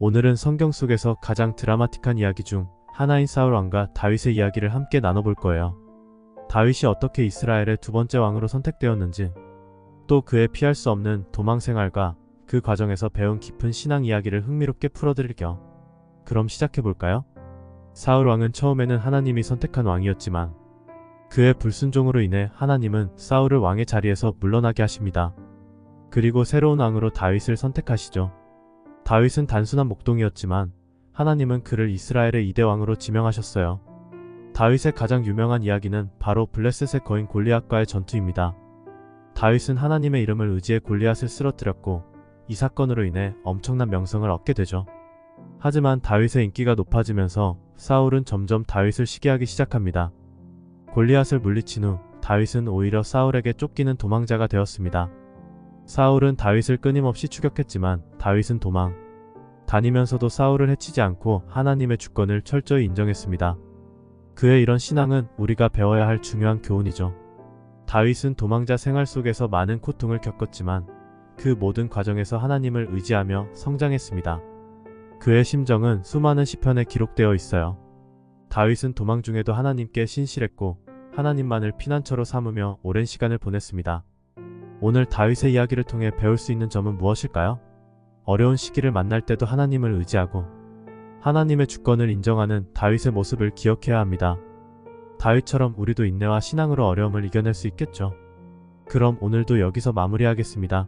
오늘은 성경 속에서 가장 드라마틱한 이야기 중 하나인 사울 왕과 다윗의 이야기를 함께 나눠볼 거예요. 다윗이 어떻게 이스라엘의 두 번째 왕으로 선택되었는지, 또 그의 피할 수 없는 도망 생활과 그 과정에서 배운 깊은 신앙 이야기를 흥미롭게 풀어드릴게요. 그럼 시작해볼까요? 사울 왕은 처음에는 하나님이 선택한 왕이었지만, 그의 불순종으로 인해 하나님은 사울을 왕의 자리에서 물러나게 하십니다. 그리고 새로운 왕으로 다윗을 선택하시죠. 다윗은 단순한 목동이었지만 하나님은 그를 이스라엘의 이대 왕으로 지명하셨어요. 다윗의 가장 유명한 이야기는 바로 블레셋의 거인 골리앗과의 전투입니다. 다윗은 하나님의 이름을 의지해 골리앗을 쓰러뜨렸고 이 사건으로 인해 엄청난 명성을 얻게 되죠. 하지만 다윗의 인기가 높아지면서 사울은 점점 다윗을 시기하기 시작합니다. 골리앗을 물리친 후 다윗은 오히려 사울에게 쫓기는 도망자가 되었습니다. 사울은 다윗을 끊임없이 추격했지만 다윗은 도망. 다니면서도 사울을 해치지 않고 하나님의 주권을 철저히 인정했습니다. 그의 이런 신앙은 우리가 배워야 할 중요한 교훈이죠. 다윗은 도망자 생활 속에서 많은 고통을 겪었지만 그 모든 과정에서 하나님을 의지하며 성장했습니다. 그의 심정은 수많은 시편에 기록되어 있어요. 다윗은 도망 중에도 하나님께 신실했고 하나님만을 피난처로 삼으며 오랜 시간을 보냈습니다. 오늘 다윗의 이야기를 통해 배울 수 있는 점은 무엇일까요? 어려운 시기를 만날 때도 하나님을 의지하고 하나님의 주권을 인정하는 다윗의 모습을 기억해야 합니다. 다윗처럼 우리도 인내와 신앙으로 어려움을 이겨낼 수 있겠죠. 그럼 오늘도 여기서 마무리하겠습니다.